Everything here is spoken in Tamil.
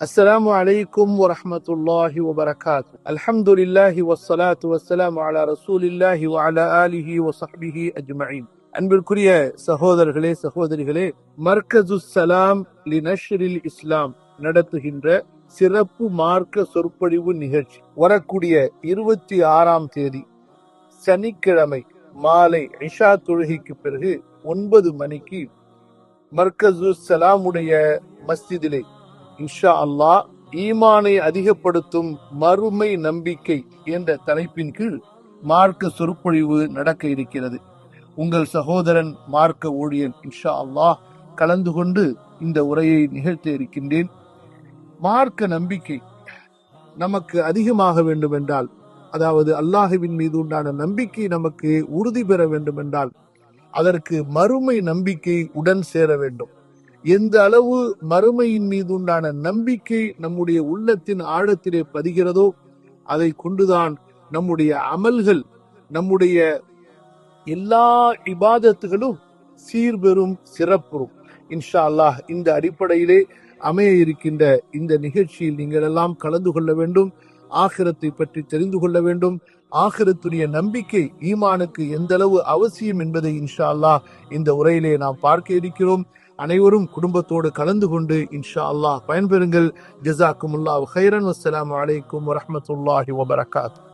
السلام عليكم ورحمة الله وبركاته الحمد لله والصلاة والسلام على رسول الله وعلى آله وصحبه أجمعين அன்பிற்குரிய சகோதரர்களே சகோதரிகளே மர்கசு சலாம் லி நஷ்ரில் இஸ்லாம் நடத்துகின்ற சிறப்பு மார்க்க சொற்பொழிவு நிகழ்ச்சி வரக்கூடிய இருபத்தி ஆறாம் தேதி சனிக்கிழமை மாலை இஷா தொழுகைக்கு பிறகு ஒன்பது மணிக்கு மர்கசு சலாமுடைய மஸ்ஜிதிலே இன்ஷா அல்லாஹ் ஈமானை அதிகப்படுத்தும் மறுமை நம்பிக்கை என்ற தலைப்பின் கீழ் மார்க்க சொற்பொழிவு நடக்க இருக்கிறது. உங்கள் சகோதரன் மார்க்க ஊழியன் இன்ஷா அல்லாஹ் கலந்து கொண்டு இந்த உரையை நிகழ்த்த இருக்கின்றேன். மார்க்க நம்பிக்கை நமக்கு அதிகமாக வேண்டும் என்றால் அதாவது அல்லாஹுவின் மீது உண்டான நம்பிக்கை நமக்கு உறுதி பெற வேண்டும் என்றால் அதற்கு மறுமை நம்பிக்கை உடன் சேர வேண்டும். எந்த அளவு மறுமையின் மீது உண்டான நம்பிக்கை நம்முடைய உள்ளத்தின் ஆழத்திலே பதிகிறதோ அதை கொண்டுதான் நம்முடைய அமல்கள் நம்முடைய எல்லா இபாதத்துகளும் சீர்பெறும் சிறப்புறும். இன்ஷா அல்லாஹ் இந்த அடிப்படையிலே அமைய இருக்கின்ற இந்த நிகழ்ச்சியில் நீங்கள் எல்லாம் கலந்து கொள்ள வேண்டும் ஆகிரத்தை பற்றி தெரிந்து கொள்ள வேண்டும். ஆகிரத்துடைய நம்பிக்கை ஈமானுக்கு எந்த அளவு அவசியம் என்பதை இன்ஷா அல்லாஹ் இந்த உரையிலே நாம் பார்க்க இருக்கிறோம். அனைவரும் குடும்பத்தோடு கலந்து கொண்டு இன்ஷா அல்லாஹ் பயன்பெறுங்கள். ஜசாக்குமுல்லாஹ் ஹைரன் அஸ்லாம் அலைக்கும் வரமத்துல்லாஹி வபரகாத்.